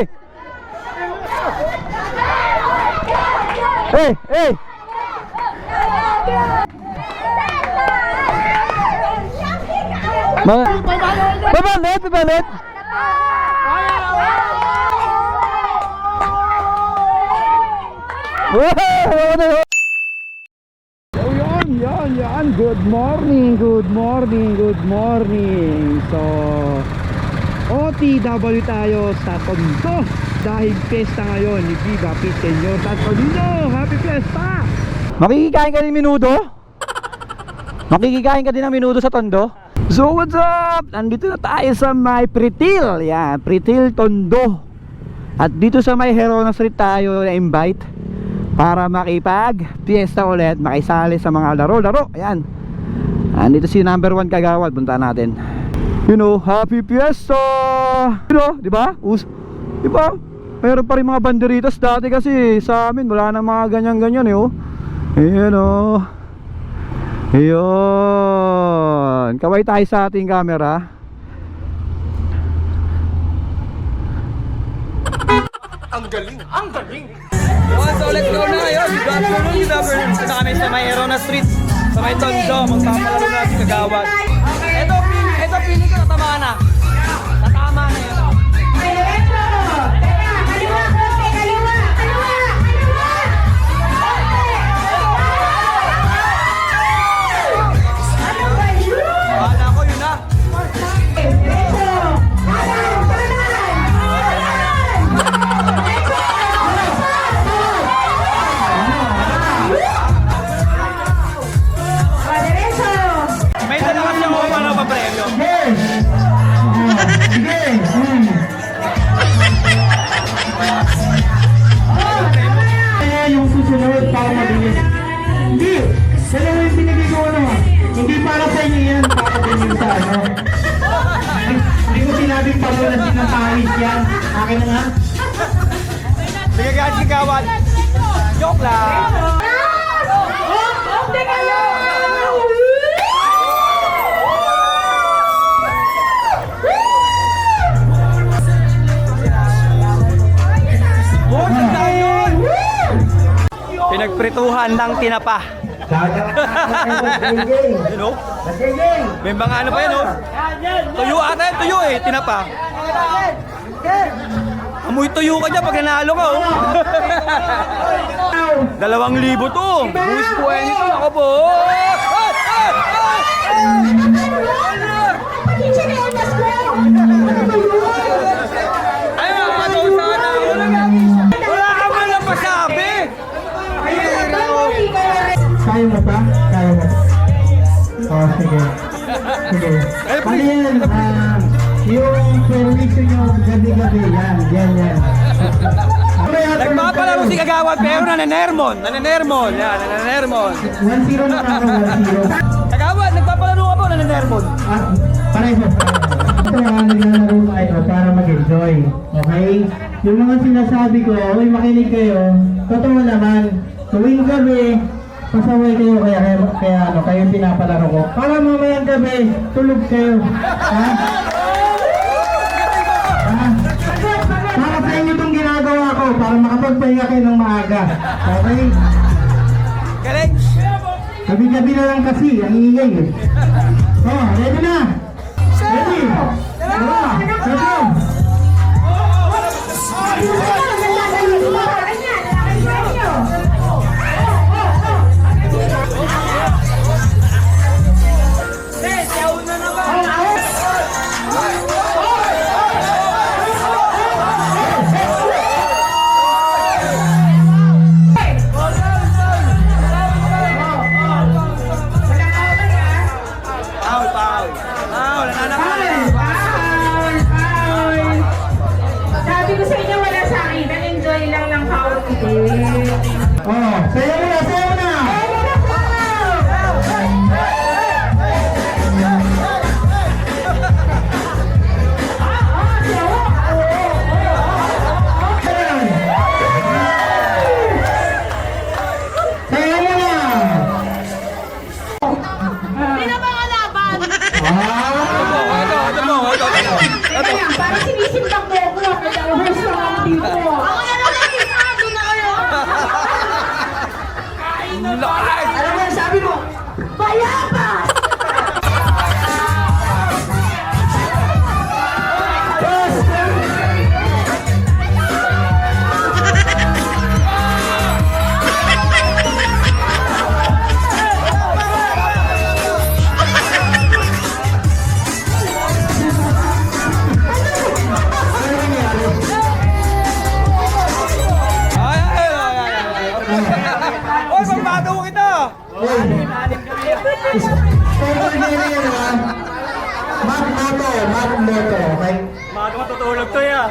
Hey! Hey! Hey! Mga... Pabalit! Pabalit! Wow! Yun, yun. Good morning, good morning, good morning. So, OTW tayo sa Tondo. Dahil pesta ngayon ni Viva Pete Senyor Tatolino. Happy Fiesta! Makikikain ka din minudo? Makikikain ka din ng minudo sa Tondo? So what's up? Nandito na tayo sa may Pritil. Yan, Pritil Tondo. At dito sa may Herona Street tayo na-invite para makipag fiesta ulit, makisali sa mga laro-laro. Ayan. Andito si number one kagawad, punta natin. You know, happy fiesta! You know, di ba? Us di ba? Meron pa rin mga banderitas dati kasi sa amin wala na mga ganyan-ganyan eh oh. Ayan oh. Ayun. Kaway tayo sa ating camera. Okay, so let's go na ngayon. Good afternoon, good afternoon. Punta kami sa may Erona Street, sa may Tondo. Magpapalaro natin kagawad. Ito, pili, ito, pili ano. Hindi ko sinabing pamulasin ng pawis yan. Akin na nga. Sige guys, kagawad. Joke lang. Na! Pinagprituhan ng tinapa. You know? May mga ano pa yan, oh. Tuyo ata yan, tuyo eh, tinapa. Amoy tuyo ka dyan pag nanalo ka, oh. Dalawang libo to. Buwis po yan ito. Ako po. Yan? Ah, yung permission nyo gabi-gabi. Yan, yan, yan. Nagpapalaro si Kagawad pero nanenermon. Nanenermon. Yan, nanenermon. 1-0 na ako, 1-0. Kagawad, nagpapalaro ka po, nanenermon. Ah, pareho. Ang naglalaro kayo para mag-enjoy. Okay? Yung mga sinasabi ko, uy, makinig kayo. Totoo naman, tuwing gabi, pasaway kayo kaya, kaya, kaya ano, kayo pinapalaro ko. Para mamayang gabi, tulog kayo. Ha? Ha? Para sa inyo itong ginagawa ko, para makapagpahinga kayo ng maaga. Okay? Galing. Gabi-gabi na lang kasi, ang ingay eh. Oh, ready na? Ready? Dalawa, tatlo. Lang ng Alam mo, sabi mo, payapa! Niya na yun, ha? Mac Moto, Mac Moto, okay? Maaga matutulog to ya.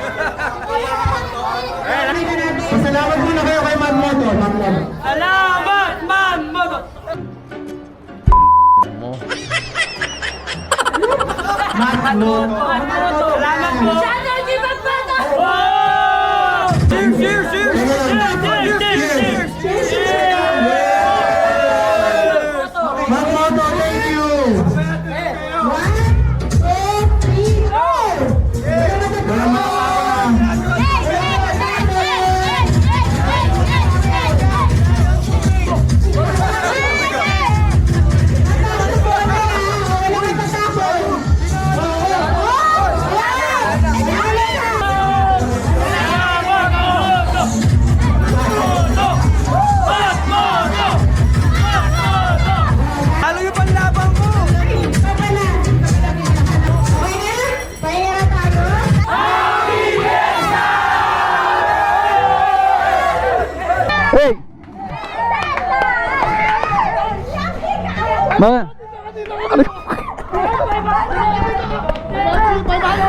Pasalamat muna kayo kay Mac Moto, Mac Moto. Salamat, man! Moto! Mac Moto. Salamat po!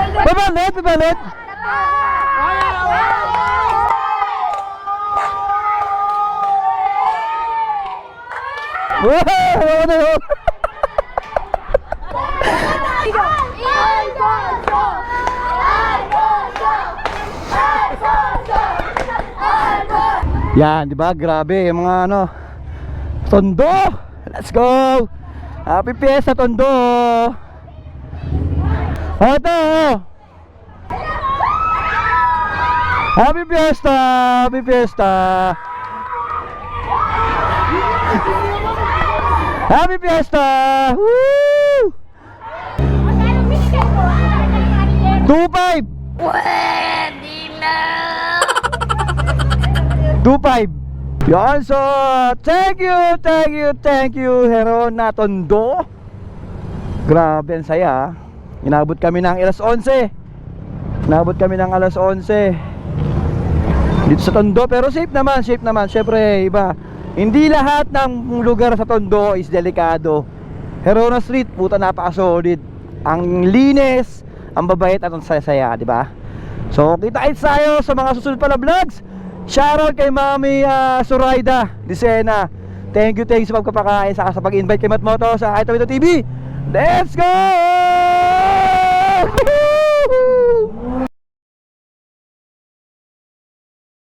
Babalit, babalit! Wow! Ano yun? Yan, di ba? Grabe, yung mga ano. Tondo! Let's go! Happy Fiesta, Tondo! Ito! Happy Fiesta! Happy Fiesta! Happy Fiesta! Woo! 2-5! Pwede 2-5 Yan, so thank you, thank you, thank you Hero na Tondo Grabe ang saya ah. Inabot kami ng alas 11 Inabot kami ng alas 11 Dito sa Tondo Pero safe naman, safe naman. Syempre iba. Hindi lahat ng lugar sa Tondo is delikado. Herona Street, puta napaka-solid. Ang linis Ang babait at ang saya-saya, di ba? So, kita-kits tayo sa mga susunod pa na vlogs. Shoutout kay Mami ah, Suraida Lisena Thank you, thank you sa pagpapakain Saka sa pag-invite kay Matmoto sa Aito TV Let's go! Woo!